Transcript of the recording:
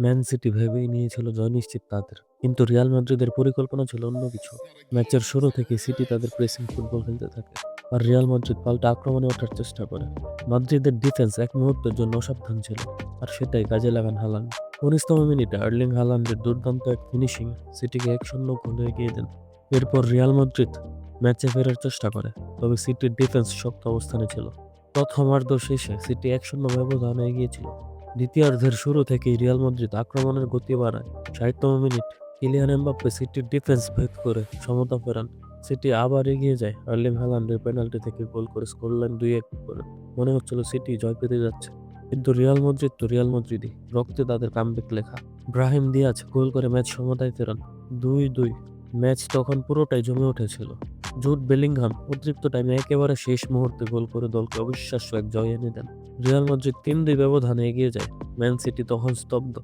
Man city ভেবেই নিয়েছিল জয় নিশ্চিত তাদের। কিন্তু রিয়াল মাদ্রিদের পরিকল্পনা ছিল অন্য কিছু। ম্যাচের শুরু থেকে সিটি তাদের প্রেসিং ফুটবল খেলতে থাকে আর রিয়াল মাদ্রিদ পাল্টা আক্রমণে ওঠার চেষ্টা করে। মাদ্রিদের ডিফেন্স এক মুহূর্তের জন্য অসাবধান ছিল আর সেটাই কাজে লাগান হালান। উনিশতম মিনিটে আর্লিং হালান্ডের দুর্দান্ত এক ফিনিশিং সিটিকে এক শূন্য গোলে এগিয়ে দেন। এরপর রিয়াল মাদ্রিদ ম্যাচে ফেরার চেষ্টা করে, তবে সিটির ডিফেন্স শক্ত অবস্থানে ছিল। প্রথমার্ধ শেষে সিটি এক শূন্য ব্যবধানে এগিয়েছিল দ্বিতীয়ার্ধের শুরু থেকেই রিয়াল মাদ্রিদ আক্রমণের গতি বাড়ায়। ষাটতম মিনিট, কিলিয়ান এমবাপ্পে সিটির ডিফেন্স ভেদ করে সমতা ফেরান। সিটি আবার এগিয়ে যায়, আর্লিং হালান্ডের পেনাল্টি থেকে গোল করে স্কোর লাইন দুই এক করে। মনে হচ্ছিল সিটি জয় পেতে যাচ্ছে। কিন্তু রিয়াল মাদ্রিদ তো রিয়াল মাদ্রিদই, রক্তে তাদের কামব্যাক লেখা। ব্রাহিম দিয়াজ গোল করে ম্যাচ সমতায় ফেরান দুই দুই ম্যাচ তখন পুরোটাই জমে উঠেছিল। জুট, বেলিংহাম অতিরিক্ত টাইমে একেবারে শেষ মুহূর্তে গোল করে দলকে অবিশ্বাস্য এক জয় এনে দেন। রিয়াল মাদ্রিদ তিন দুই ব্যবধানে এগিয়ে যায়। ম্যান সিটি তখন স্তব্ধ।